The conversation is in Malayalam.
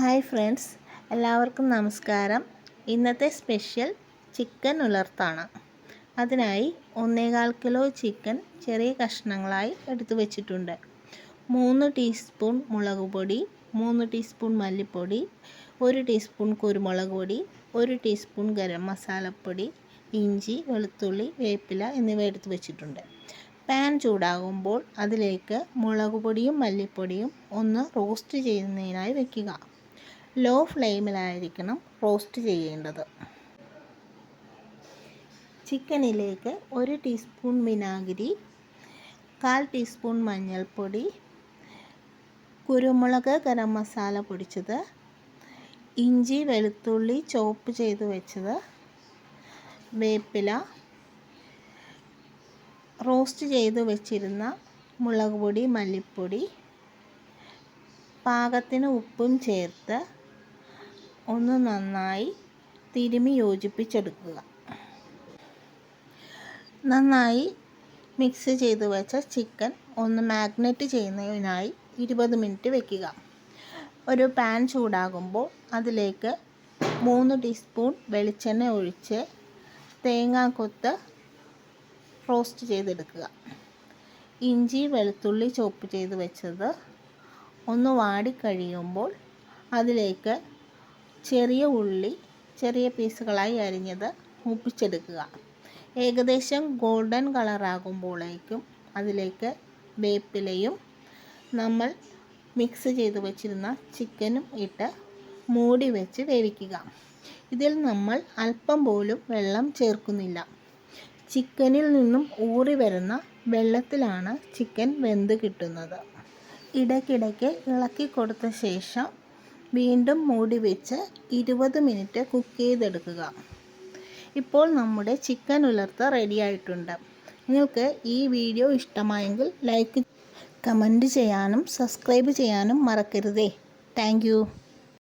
ഹായ് ഫ്രണ്ട്സ് എല്ലാവർക്കും നമസ്കാരം. ഇന്നത്തെ സ്പെഷ്യൽ ചിക്കൻ ഉലർത്താണ്. അതിനായി ഒന്നേകാൽ കിലോ ചിക്കൻ ചെറിയ കഷ്ണങ്ങളായി എടുത്തു വച്ചിട്ടുണ്ട്. മൂന്ന് ടീസ്പൂൺ മുളക് പൊടി മൂന്ന് ടീസ്പൂൺ മല്ലിപ്പൊടി ഒരു ടീസ്പൂൺ കുരുമുളക് പൊടി ഒരു ടീസ്പൂൺ ഗരം മസാലപ്പൊടി ഇഞ്ചി വെളുത്തുള്ളി വേപ്പില എന്നിവ എടുത്തു വച്ചിട്ടുണ്ട്. പാൻ ചൂടാകുമ്പോൾ അതിലേക്ക് മുളക് പൊടിയും മല്ലിപ്പൊടിയും ഒന്ന് റോസ്റ്റ് ചെയ്യുന്നതിനായി വെക്കുക. ലോ ഫ്ലെയിമിലായിരിക്കണം റോസ്റ്റ് ചെയ്യേണ്ടത്. ചിക്കനിലേക്ക് ഒരു ടീസ്പൂൺ വിനാഗിരി കാൽ ടീസ്പൂൺ മഞ്ഞൾപ്പൊടി കുരുമുളക് ഗരം മസാല പൊടിച്ചത് ഇഞ്ചി വെളുത്തുള്ളി ചോപ്പ് ചെയ്ത് വെച്ചത് വേപ്പില റോസ്റ്റ് ചെയ്ത് വെച്ചിരുന്ന മുളക് പൊടി മല്ലിപ്പൊടി പാകത്തിന് ഉപ്പും ചേർത്ത് ഒന്ന് നന്നായി തിരുമി യോജിപ്പിച്ചെടുക്കുക. നന്നായി മിക്സ് ചെയ്ത് വെച്ച ചിക്കൻ ഒന്ന് മാഗ്നറ്റ് ചെയ്യുന്നതിനായി ഇരുപത് മിനിറ്റ് വെക്കുക. ഒരു പാൻ ചൂടാകുമ്പോൾ അതിലേക്ക് മൂന്ന് ടീസ്പൂൺ വെളിച്ചെണ്ണ ഒഴിച്ച് തേങ്ങാക്കൊത്ത് റോസ്റ്റ് ചെയ്തെടുക്കുക. ഇഞ്ചി വെളുത്തുള്ളി ചോപ്പ് ചെയ്ത് വെച്ചത് ഒന്ന് വാടിക്കഴിയുമ്പോൾ അതിലേക്ക് ചെറിയ ഉള്ളി ചെറിയ പീസുകളായി അരിഞ്ഞത് മൂപ്പിച്ചെടുക്കുക. ഏകദേശം ഗോൾഡൻ കളറാകുമ്പോഴേക്കും അതിലേക്ക് വേപ്പിലയും നമ്മൾ മിക്സ് ചെയ്ത് വെച്ചിരുന്ന ചിക്കനും ഇട്ട് മൂടി വെച്ച് വേവിക്കുക. ഇതിൽ നമ്മൾ അല്പം പോലും വെള്ളം ചേർക്കുന്നില്ല. ചിക്കനിൽ നിന്നും ഊറി വരുന്ന വെള്ളത്തിലാണ് ചിക്കൻ വെന്ത് കിട്ടുന്നത്. ഇടയ്ക്കിടയ്ക്ക് ഇളക്കി കൊടുത്ത ശേഷം വീണ്ടും മൂടി വെച്ച് ഇരുപത് മിനിറ്റ് കുക്ക് ചെയ്തെടുക്കുക. ഇപ്പോൾ നമ്മുടെ ചിക്കൻ ഉലർത്ത റെഡി ആയിട്ടുണ്ട്. നിങ്ങൾക്ക് ഈ വീഡിയോ ഇഷ്ടമായെങ്കിൽ ലൈക്ക് കമന്റ് ചെയ്യാനും സബ്സ്ക്രൈബ് ചെയ്യാനും മറക്കരുതേ. താങ്ക്